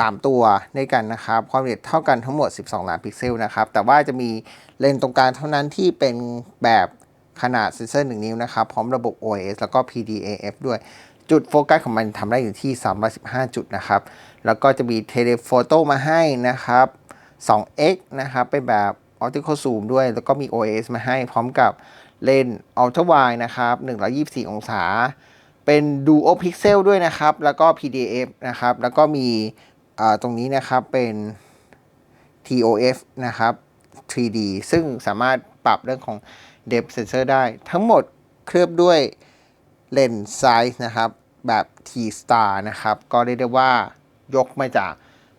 3 ตัวด้วยกันนะครับ ความละเอียดเท่ากันทั้งหมด 12 ล้านพิกเซลนะครับ แต่ว่าจะมีเลนส์ตรงกลางเท่านั้นที่เป็นแบบขนาดเซนเซอร์ 1 นิ้วนะครับ พร้อมระบบ OIS แล้วก็ PDAF ด้วย จุดโฟกัสของมันทำได้อยู่ที่ 315 จุดนะครับ แล้วก็จะมีเทเลโฟโต้มาให้นะครับ 2x นะครับ เป็นแบบ optical zoom ด้วย แล้วก็มี OIS มาให้พร้อมกับเลนส์ ultra wide นะครับ 124 องศาเป็น duo pixel ด้วยนะครับ แล้วก็ PDAF นะครับ แล้วก็มี ตรงนี้นะครับเป็น TOF นะครับ 3D ซึ่งสามารถปรับเรื่องของ depth sensor ได้ ทั้งหมดเคลือบด้วยเลนส์ไซส์นะครับ แบบ T star นะครับ ก็เรียกได้ว่ายกมาจาก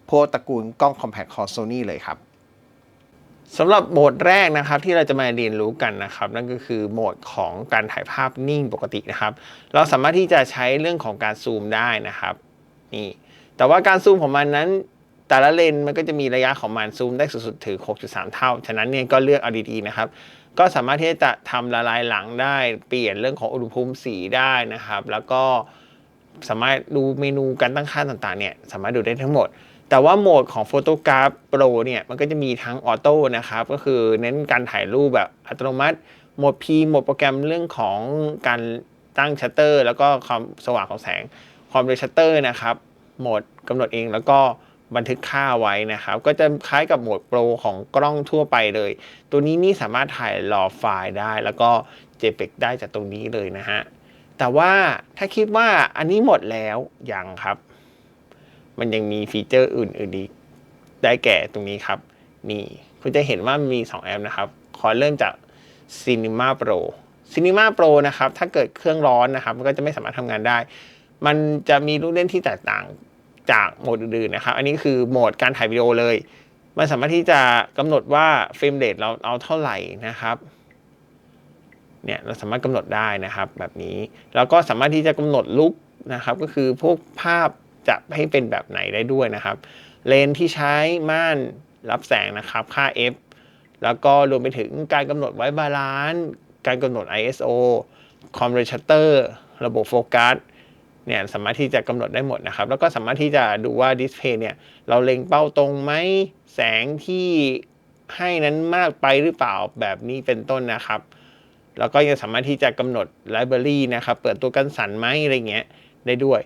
พวกตระกูลกล้อง compact ของ Sony เลยครับสำหรับโหมดแรกนะครับที่เราจะมาเรียนรู้กันนะครับ นั่นก็คือโหมดของการถ่ายภาพนิ่งปกตินะครับ เราสามารถที่จะใช้เรื่องของการซูมได้นะครับ นี่แต่ว่าการซูมของมันนั้นแต่ละเลนส์มันก็จะมีระยะของมันซูมได้สุดๆถึง 6.3 เท่า ฉะนั้นเนี่ยก็เลือกเอาดีๆนะครับ ก็สามารถที่จะทำละลายหลังได้ เปลี่ยนเรื่องของอุณหภูมิสีได้นะครับ แล้วก็สามารถดูเมนูการตั้งค่าต่างๆเนี่ยสามารถดูได้ทั้งหมด แต่ว่าโหมดของ Photograph Pro เนี่ยมันก็จะมีทั้งออโต้นะครับ ก็คือเน้นการถ่ายรูปแบบอัตโนมัติ โหมด P โหมดโปรแกรมเรื่องของการตั้งชัตเตอร์ แล้วก็ความสว่างของแสง ความเร็วชัตเตอร์นะครับ โหมดกำหนดเองแล้วก็บันทึกค่าไว้นะครับ ก็จะคล้ายกับโหมดโปรของกล้องทั่วไปเลย ตัวนี้นี่สามารถถ่ายรอไฟล์ได้ แล้วก็ JPEG ได้จากตรงนี้เลยนะฮะ แต่ว่าถ้าคิดว่าอันนี้หมดแล้วยังครับ มันยังมีฟีเจอร์อื่นๆอีกได้แก่ตรงนี้ครับ นี่ คุณจะเห็นว่ามี 2 แอปนะครับ ขอเริ่มจาก Cinema Pro Cinema Pro นะครับ ถ้าเกิดเครื่องร้อนนะครับ มันก็จะไม่สามารถทำงานได้ มันจะมีลูกเล่นที่แตกต่างจากโหมดอื่นๆนะครับ อันนี้คือโหมดการถ่ายวิดีโอเลย มันสามารถที่จะกำหนดว่าเฟรมเรทเราเอาเท่าไหร่นะครับเนี่ยเราสามารถกำหนดได้นะครับแบบนี้แล้วก็สามารถที่จะกำหนดลุกนะครับ ก็คือพวกภาพจะให้เป็นแบบไหนได้ด้วยนะครับ เลนส์ที่ใช้ม่านรับแสงนะครับค่า f แล้วก็รวมไปถึงการกำหนดไว้บาลานซ์การกำหนด ISO ความเรชัตเตอร์ ระบบโฟกัส เนี่ยสามารถที่จะกำหนดได้หมดนะครับ แล้วก็สามารถที่จะดูว่าดิสเพย์เนี่ยเราเล็งเป้าตรงไหมแสงที่ให้นั้นมากไปหรือเปล่าแบบนี้เป็นต้นนะครับ แล้วก็ยังสามารถที่จะกำหนดไลบรารีนะครับ เปิดตัวกันสั่นไหมอะไรเงี้ยได้ด้วย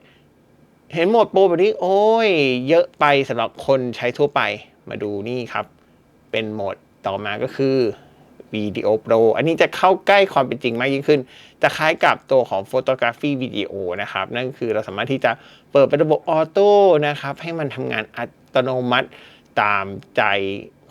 เห็นโหมดโปรแบบนี้โอ้ยเยอะไปสำหรับคนใช้ทั่วไปมาดูนี่ครับ เป็นโหมดต่อมาก็คือ Video Pro อันนี้จะเข้าใกล้ความเป็นจริงมากยิ่งขึ้น จะคล้ายกับตัวของ Photography Video นะครับ นั่นคือเราสามารถที่จะเปิดเป็นระบบออโต้นะครับ ให้มันทำงานอัตโนมัติตามใจ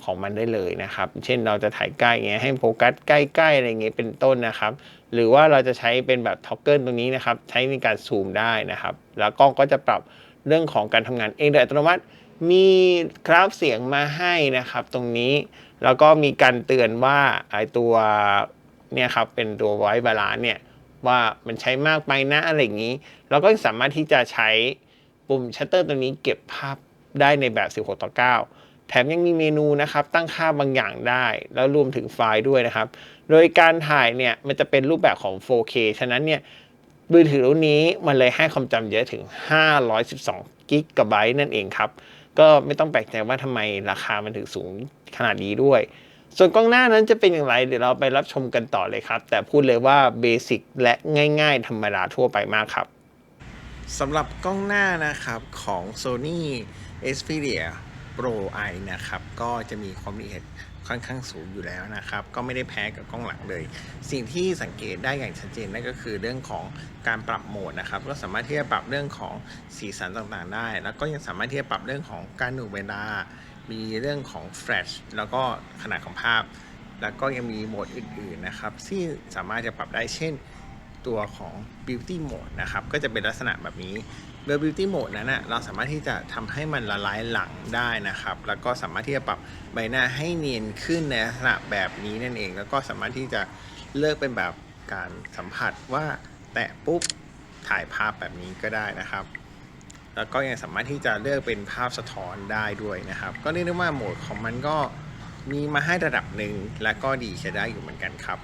ของมันได้เลยนะครับ เช่นเราจะถ่ายใกล้เงี้ยให้โฟกัสใกล้ๆอะไรเงี้ยเป็นต้นนะครับ หรือว่าเราจะใช้เป็นแบบท็อกเกิลตรงนี้นะครับ ใช้ในการซูมได้นะครับ แล้วกล้องก็จะปรับเรื่องของการทำงานเองโดยอัตโนมัติ มีกราฟเสียงมาให้นะครับ ตรงนี้ แล้วก็มีการเตือนว่าไอตัวเนี่ยครับเป็นตัวไวบาลานเนี่ยว่ามันใช้มากไปนะอะไรอย่างนี้ เราก็สามารถที่จะใช้ปุ่มชัตเตอร์ตัวนี้เก็บภาพได้ในแบบ 16 ต่อ 9 แถมยังมีเมนูนะครับ ตั้งค่าบางอย่างได้ แล้วรวมถึงไฟล์ด้วยนะครับ โดยการถ่ายเนี่ยมันจะเป็นรูปแบบของ 4K ฉะนั้นเนี่ยมือถือรุ่นนี้มันเลยให้ความจำเยอะถึง 512กิกะไบต์นั่นเองครับ ก็ไม่ต้องแปลกใจว่าทำไมราคามันถึงสูง ขนาดนี้ด้วย ส่วนกล้องหน้านั้นจะเป็นอย่างไรเดี๋ยวเราไปรับชมกันต่อเลยครับ แต่พูดเลยว่าเบสิกและง่าย ๆ ธรรมดาทั่วไปมากครับสำหรับกล้องหน้านะครับของ Sony Xperia Pro I นะครับก็จะมีความละเอียดค่อนข้างสูงอยู่แล้วนะครับ ก็ไม่ได้แพ้กับกล้องหลังเลย สิ่งที่สังเกตได้อย่างชัดเจนนั่นก็คือเรื่องของการปรับโหมดนะครับ ก็สามารถที่จะปรับเรื่องของสีสันต่างๆได้ แล้วก็ยังสามารถที่จะปรับเรื่องของการหน่วงเวลา มีเรื่องของแฟลชแล้วก็ขนาดของภาพ แล้วก็ยังมีโหมดอื่นๆนะครับที่สามารถจะปรับได้เช่นตัวของ Beauty Mode นะครับ ก็จะเป็นลักษณะแบบนี้โดย Beauty Mode นั้นนะเราสามารถที่จะทำให้มันละลายหลังได้นะครับ แล้วก็สามารถที่จะปรับใบหน้าให้เนียนขึ้นในลักษณะแบบนี้นั่นเอง แล้วก็สามารถที่จะเลือกเป็นแบบการสัมผัสว่าแตะปุ๊บถ่ายภาพแบบนี้ก็ได้นะครับ แล้วก็ยังสามารถที่จะเลือกเป็นภาพสะท้อนได้ด้วยนะครับ ก็เรียกได้ว่าโหมดของมันก็มีมาให้ระดับหนึ่งและก็ดีใช้ได้อยู่เหมือนกันครับ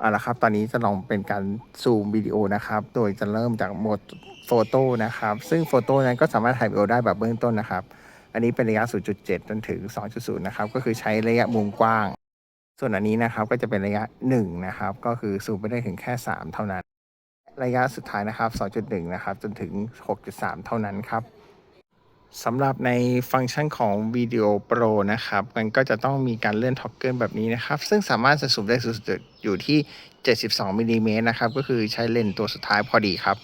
เอาละครับ ตอนนี้จะลองเป็นการซูมวิดีโอนะครับ โดยจะเริ่มจากโหมดโฟโต้นะครับ ซึ่งโฟโต้นั้นก็สามารถถ่ายวิดีโอได้แบบเบื้องต้นนะครับ อันนี้เป็นระยะ 0.7 จนถึง 2.0 นะครับ ก็คือใช้ระยะมุมกว้าง ส่วนอันนี้นะครับก็จะเป็นระยะ 1 นะครับ ก็คือซูมไปได้ถึงแค่ 3 เท่านั้น ระยะสุดท้ายนะครับ 2.1 นะครับ จนถึง 6.3 เท่านั้นครับ สำหรับในฟังก์ชันของวิดีโอโปรนะครับ มันก็จะต้องมีการเลื่อนท็อกเกิลแบบนี้นะครับ ซึ่งสามารถจะสูมได้สูงสุดอยู่ที่ 72มิลลิเมตรนะครับ ก็คือใช้เลนส์ตัวสุดท้ายพอดีครับ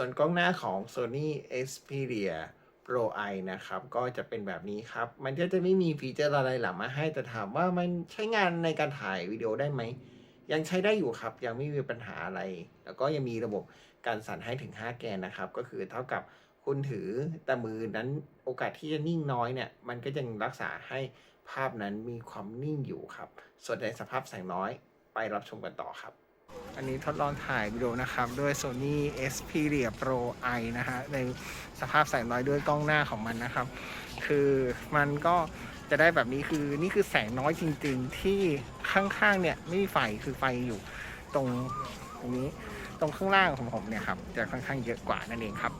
ส่วนกล้องหน้าของ Sony Xperia Pro I นะครับ ก็จะเป็นแบบนี้ครับ มันก็จะไม่มีฟีเจอร์อะไรหลังมาให้แต่ถามว่ามันใช้งานในการถ่ายวิดีโอได้ไหม ยังใช้ได้อยู่ครับ ยังไม่มีปัญหาอะไร แล้วก็ยังมีระบบการสั่นให้ถึง 5 แกนนะครับ ก็คือเท่ากับคุณถือแต่มือนั้นโอกาสที่จะนิ่งน้อยเนี่ย มันก็ยังรักษาให้ภาพนั้นมีความนิ่งอยู่ครับ ส่วนในสภาพแสงน้อยไปรับชมกันต่อครับ อันนี้ทดลองถ่ายวิดีโอนะครับ ด้วย Sony Xperia Pro I นะฮะ ในสภาพแสงน้อยด้วยกล้องหน้าของมันนะครับ คือมันก็จะได้แบบนี้คือนี่คือแสงน้อยจริง ๆ ที่ข้างๆเนี่ยไม่มีไฟคือไฟอยู่ตรงตรงนี้ตรงข้างล่างของผมเนี่ยครับจะค่อนข้างเยอะกว่านั่นเองครับ